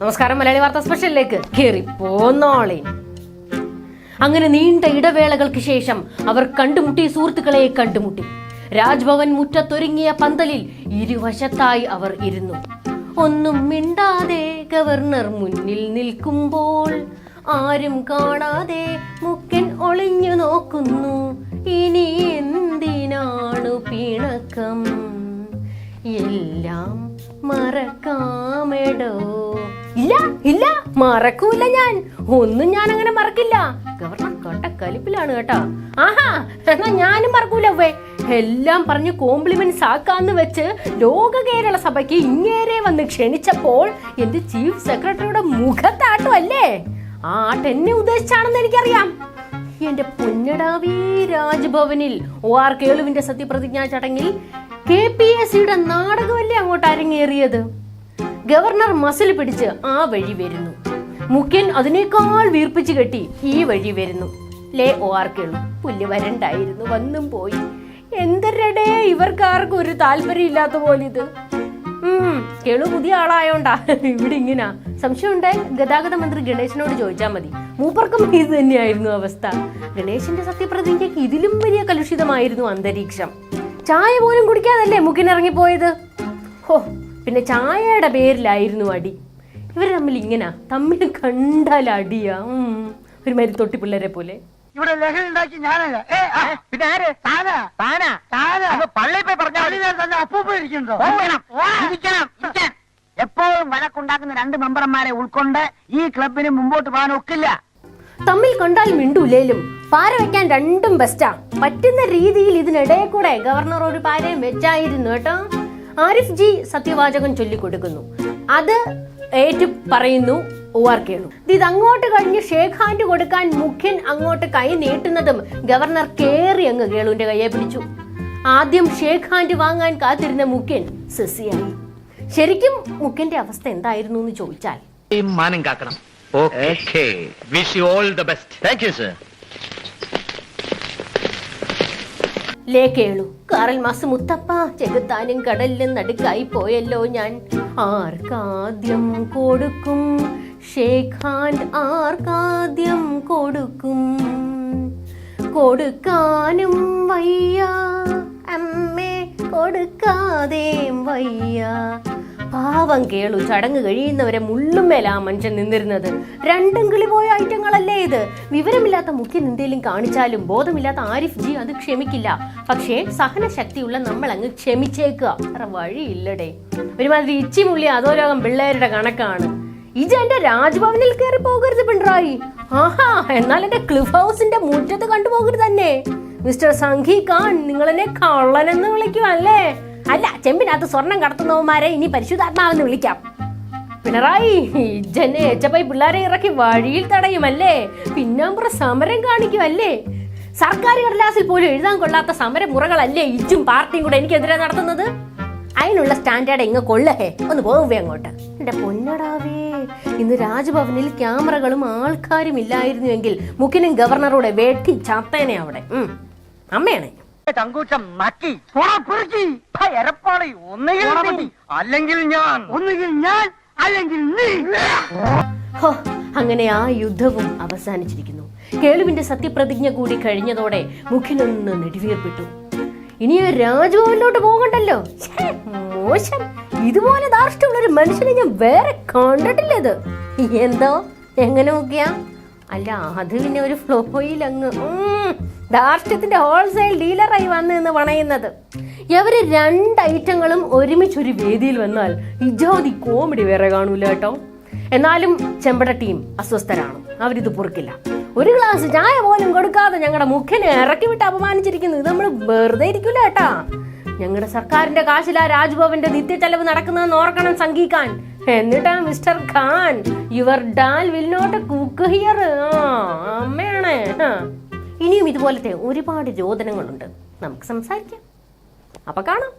നമസ്കാരം മലയാളി വാർത്താ സ്പെഷ്യലിലേക്ക്. കേറി പോന്നോളി. അങ്ങനെ നീണ്ട ഇടവേളകൾക്ക് ശേഷം അവർ കണ്ടുമുട്ടി സുഹൃത്തുക്കളെ കണ്ടുമുട്ടി. രാജ്ഭവൻ മുറ്റത്തൊരുങ്ങിയ പന്തലിൽ ഇരുവശത്തായി അവർ ഇരുന്നു. ഒന്നും മിണ്ടാതെ ഗവർണർ മുന്നിൽ നിൽക്കുമ്പോൾ ആരും കാണാതെ മുക്കൻ ഒളിഞ്ഞു നോക്കുന്നു. ഇല്ല മറക്കൂല ഞാൻ. ഒന്നും ഞാൻ അങ്ങനെ മറക്കില്ല. ഗവർണർ കട്ട കലിപ്പിലാണ് കേട്ടോ. ആഹാ എന്നാ ഞാനും മറക്കൂല വേ എല്ലാം പറഞ്ഞ് കോംപ്ലിമെന്റ്സ് ആക്കാന്ന് വെച്ച് ലോക കേരള സഭയ്ക്ക് ഇങ്ങേരെ വന്ന് ക്ഷണിച്ചപ്പോൾ എന്റെ ചീഫ് സെക്രട്ടറിയുടെ മുഖത്താട്ടം അല്ലേ? ആ ആട്ട് എന്നെ ഉദ്ദേശിച്ചാണെന്ന് എനിക്കറിയാം. എന്റെ പൊന്നടാവി രാജ്ഭവനിൽ ഒ ആർ കേളുവിന്റെ സത്യപ്രതിജ്ഞാ ചടങ്ങിൽ കെ പി എസ് സിയുടെ നാടകമല്ലേ അങ്ങോട്ട് അരങ്ങേറിയത്? ഗവർണർ മസിൽ പിടിച്ച് ആ വഴി വരുന്നു. മുഖ്യൻ അതിനേക്കാൾ വീർപ്പിച്ച് കെട്ടി ഈ വഴി വരുന്നു. ലേ ഒ ആർ കേളു പുല്ല് വരണ്ടായിരുന്നു വന്നും പോയി. എന്തരടേ ഇവർക്കാർക്കും ഒരു താല്പര്യം ഇല്ലാത്ത പോലെ ഇത് കേളു പുതിയ ആളായോണ്ടാ. ഇവിടെ ഇങ്ങനാ. സംശയം ഉണ്ടായി ഗതാഗത മന്ത്രി ഗണേശനോട് ചോദിച്ചാൽ മതി. മൂപ്പർക്കും ഇത് തന്നെയായിരുന്നു അവസ്ഥ. ഗണേശന്റെ സത്യപ്രതിജ്ഞയ്ക്ക് ഇതിലും വലിയ കലുഷിതമായിരുന്നു അന്തരീക്ഷം. ചായ പോലും കുടിക്കാതല്ലേ മുഖിനിറങ്ങിപ്പോയത് ഹോ പിന്നെ ചായയുടെ പേരിലായിരുന്നു അടി. ഇവർ തമ്മിൽ ഇങ്ങനെ. തമ്മിൽ കണ്ടാൽ അടിയാ. ഒരു ഒരുമാതിരി തൊട്ടി പിള്ളേരെ പോലെ. ഇവിടെ ലഹരി ഉണ്ടാക്കി ഞാനല്ല. പിന്നെ ആര്? താനാ? താനാ? താനാ? പള്ളിയിൽ പോയി. പള്ളിയിൽ തന്നെ അപ്പൂപ്പ ഇരിക്കുന്നുണ്ടോ? പോകണം. വാ. ഇരിക്കണം, ഇരിക്കാൻ. എപ്പോഴും വഴക്കുണ്ടാക്കുന്ന രണ്ട് മെമ്പർമാരെ ഉൾക്കൊണ്ട് ഈ ക്ലബിന് മുമ്പോട്ട് പോകാൻ ഒക്കില്ല. തമ്മിൽ കണ്ടാൽ മിണ്ടൂലേലും. പാര വെക്കാൻ രണ്ടും ബെസ്റ്റാ പറ്റുന്ന രീതിയിൽ ഇതിനിടയിൽ കൂടെ ഗവർണർ ഒരു പാരയും വെച്ചായിരുന്നു കേട്ടോ. ആരിഫ് ജി സത്യവാചകം ചൊല്ലിക്കൊടുക്കുന്നു. അത് ഏറ്റു പറയുന്നു ഒ ആർ ഇത് അങ്ങോട്ട് കഴിഞ്ഞ് ഷേഖ് ഹാൻഡ് കൊടുക്കാൻ മുഖ്യൻ അങ്ങോട്ട് കൈ നീട്ടുന്നതും ഗവർണർ കേറി അങ്ങ് കേളുവിന്റെ കയ്യെ പിടിച്ചു. ആദ്യം ഷേഖ് ഹാൻഡ് വാങ്ങാൻ കാത്തിരുന്ന മുഖ്യൻ സെസിയായി. ശരിക്കും മുഖ്യന്റെ അവസ്ഥ എന്തായിരുന്നു എന്ന് ചോദിച്ചാൽ? മാനം കാക്കണം. Okay. Wish you all the best thank you sir ലേ കേളു കാറൽ മാസ് മുത്തപ്പ ചെകുത്താനും കടലിലും നടുക്കായി പോയല്ലോ ഞാൻ. ആർക്കാദ്യം കൊടുക്കും? ഷേഖാൻ ആർക്കാദ്യം കൊടുക്കും? കൊടുക്കാനും വയ്യ. അമ്മേ കൊടുക്കാതെ വയ്യ. പാവം കേളു ചടങ്ങ് കഴിയുന്നവരെ മുള്ളുമേലാ മനുഷ്യൻ നിന്നിരുന്നത്. രണ്ടും കിളി പോയ ഐറ്റങ്ങളല്ലേ ഇത്? വിവരമില്ലാത്ത മുഖ്യൻ എന്തെങ്കിലും കാണിച്ചാലും ബോധമില്ലാത്ത ആരിഫ് ജി അത് ക്ഷമിക്കില്ല. പക്ഷേ സഹനശക്തിയുള്ള നമ്മൾ അങ്ങ് ക്ഷമിച്ചേക്കുക. വേറെ വഴിയില്ലടേ. ഒരുമാതിരി ഇച്ചിമുള്ളി അതോ ലോകം പിള്ളേരുടെ കണക്കാണ്. ഇജ എന്റെ രാജ്ഭവനിൽ കയറി പോകരുത് പിണറായി. ആഹാ എന്നാൽ എന്റെ ക്ലിഫ് ഹൗസിന്റെ മുറ്റത്ത് കണ്ടുപോകരുത് തന്നെ. മിസ്റ്റർ സംഘി ഖാൻ നിങ്ങൾ എന്നെ കള്ളനെന്ന് വിളിക്കും അല്ലേ അല്ല ചെമ്പിനകത്ത് സ്വർണം കടത്തുന്നവന്മാരെ ഇനി പരിശുദ്ധാത്മാവെന്ന് വിളിക്കാം. പിണറായി ഇജ്ജനെ എച്ചപ്പൈ പിള്ളേരെ ഇറക്കി വഴിയിൽ തടയുമല്ലേ? പിന്നാമ്പുറ സമരം കാണിക്കുമല്ലേ? സർക്കാർ കടലാസിൽ പോലും എഴുതാൻ കൊള്ളാത്ത സമരമുറകളല്ലേ ഇജ്ജും പാർട്ടിയും കൂടെ എനിക്കെതിരെ നടത്തുന്നത്? അതിനുള്ള സ്റ്റാൻഡേർഡ് എങ്ങ കൊള്ളഹേ ഒന്ന് പോവേ അങ്ങോട്ട്. എന്റെ പൊന്നടാവേ ഇന്ന് രാജ്ഭവനിൽ ക്യാമറകളും ആൾക്കാരും ഇല്ലായിരുന്നുവെങ്കിൽ മുഖ്യനും ഗവർണറോടെ വെട്ടി ചത്തേനെ അവിടെ. അമ്മയാണേ. തങ്കൂച്ചം നക്കി പോടാ, പെറുക്കി. എരപ്പാളി ഒന്നുകിൽ അല്ലെങ്കിൽ ഞാൻ. ഒന്നുകിൽ ഞാൻ അല്ലെങ്കിൽ നീ. ഹോ, അങ്ങനെ ആ യുദ്ധവും അവസാനിച്ചിരിക്കുന്നു. കേളുവിന്റെ സത്യപ്രതിജ്ഞ കൂടി കഴിഞ്ഞതോടെ മുഖിനൊന്ന് നെടുവേർപ്പെട്ടു. ഇനി രാജഭവനിലോട്ട് രാജ്ഭവനിലോട്ട് പോകണ്ടല്ലോ? മോശം. ഇതുപോലെ ധാർഷ്ട്യമുള്ള ഒരു മനുഷ്യനെ ഞാൻ വേറെ കണ്ടിട്ടില്ല ഇത്. എന്തോ? എങ്ങനെ നോക്കിയാ? അല്ല അത് പിന്നെ ഒരു ഫ്ലോയിൽ അങ്ങ് ധാർഷ്ട്യത്തിന്റെ ഹോൾസെയിൽ ഡീലറായി വന്ന് എന്ന് പണയുന്നത് ഇവർ രണ്ട് ഐറ്റങ്ങളും ഒരുമിച്ച് ഒരു വേദിയിൽ വന്നാൽ ഇജോതി കോമഡി വേറെ കാണൂല കേട്ടോ. എന്നാലും ചെമ്പട ടീം അസ്വസ്ഥരാണ്. അവരിത് പൊറുക്കില്ല. ഒരു ഗ്ലാസ് ചായ പോലും കൊടുക്കാതെ ഞങ്ങളുടെ മുഖ്യനെ ഇറക്കി വിട്ട് അപമാനിച്ചിരിക്കുന്നു. ഇത് നമ്മൾ വെറുതെ ഇരിക്കൂല കേട്ടാ. ഞങ്ങളുടെ സർക്കാരിന്റെ കാശിലാ രാജ്ഭവന്റെ നിത്യ ചെലവ് നടക്കുന്നതെന്ന് ഓർക്കണം സംഘിക്കാൻ. എന്നിട്ടാ mister Khan. Your dal will not cook here. അമ്മയാണ്. ഇനിയും ഇതുപോലത്തെ ഒരുപാട് രോദനങ്ങളുണ്ട്. നമുക്ക് സംസാരിക്കാം. അപ്പൊ കാണാം.